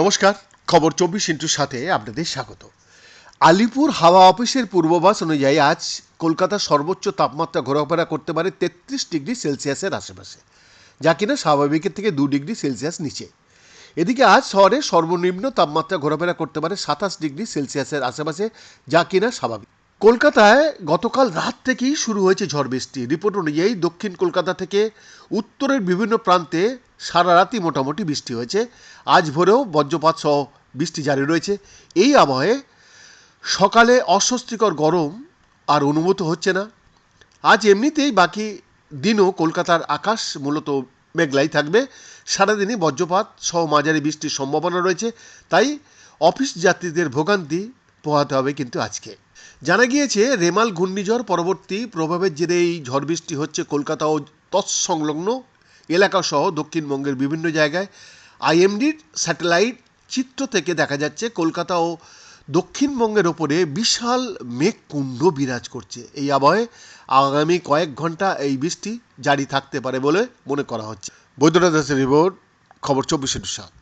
নমস্কার, খবর চব্বিশ ইন্টুর সাথে আপনাদের স্বাগত। আলিপুর হাওয়া অফিসের পূর্বাভাস অনুযায়ী আজ কলকাতার সর্বোচ্চ তাপমাত্রা ঘোরাফেরা করতে পারে তেত্রিশ ডিগ্রি সেলসিয়াসের আশেপাশে, যা কিনা স্বাভাবিকের থেকে দু ডিগ্রি সেলসিয়াস নিচে। এদিকে আজ শহরে সর্বনিম্ন তাপমাত্রা ঘোরাফেরা করতে পারে সাতাশ ডিগ্রি সেলসিয়াসের আশেপাশে, যা কিনা স্বাভাবিক। কলকাতায় গতকাল রাত থেকেই শুরু হয়েছে ঝড় বৃষ্টি। রিপোর্ট অনুযায়ী দক্ষিণ কলকাতা থেকে উত্তরের বিভিন্ন প্রান্তে সারা রাতই মোটামুটি বৃষ্টি হয়েছে। আজ ভোরেও বজ্রপাত সহ বৃষ্টি জারি রয়েছে। এই আবহে সকালে অস্বস্তিকর গরম আর অনুভূত হচ্ছে না। আজ এমনিতেই বাকি দিনও কলকাতার আকাশ মূলত মেঘলাই থাকবে। সারাদিনই বজ্রপাত সহ মাঝারি বৃষ্টির সম্ভাবনা রয়েছে। তাই অফিস যাত্রীদের ভোগান্তি পোহাতে হবে কিন্তু আজকে। জানা গিয়েছে, রেমাল ঘূর্ণিঝড় পরবর্তী প্রভাবের জেরে এই ঝড় বৃষ্টি হচ্ছে কলকাতা ও তৎসংলগ্ন এলাকা সহ দক্ষিণবঙ্গের বিভিন্ন জায়গায়। আইএমডির স্যাটেলাইট চিত্র থেকে দেখা যাচ্ছে, কলকাতা ও দক্ষিণবঙ্গের ওপরে বিশাল মেঘকুণ্ড বিরাজ করছে। এই আবহে আগামী কয়েক ঘণ্টা এই বৃষ্টি জারি থাকতে পারে বলে মনে করা হচ্ছে। বৈদ্যনাথ দাসের রিপোর্ট, খবর চব্বিশে সাত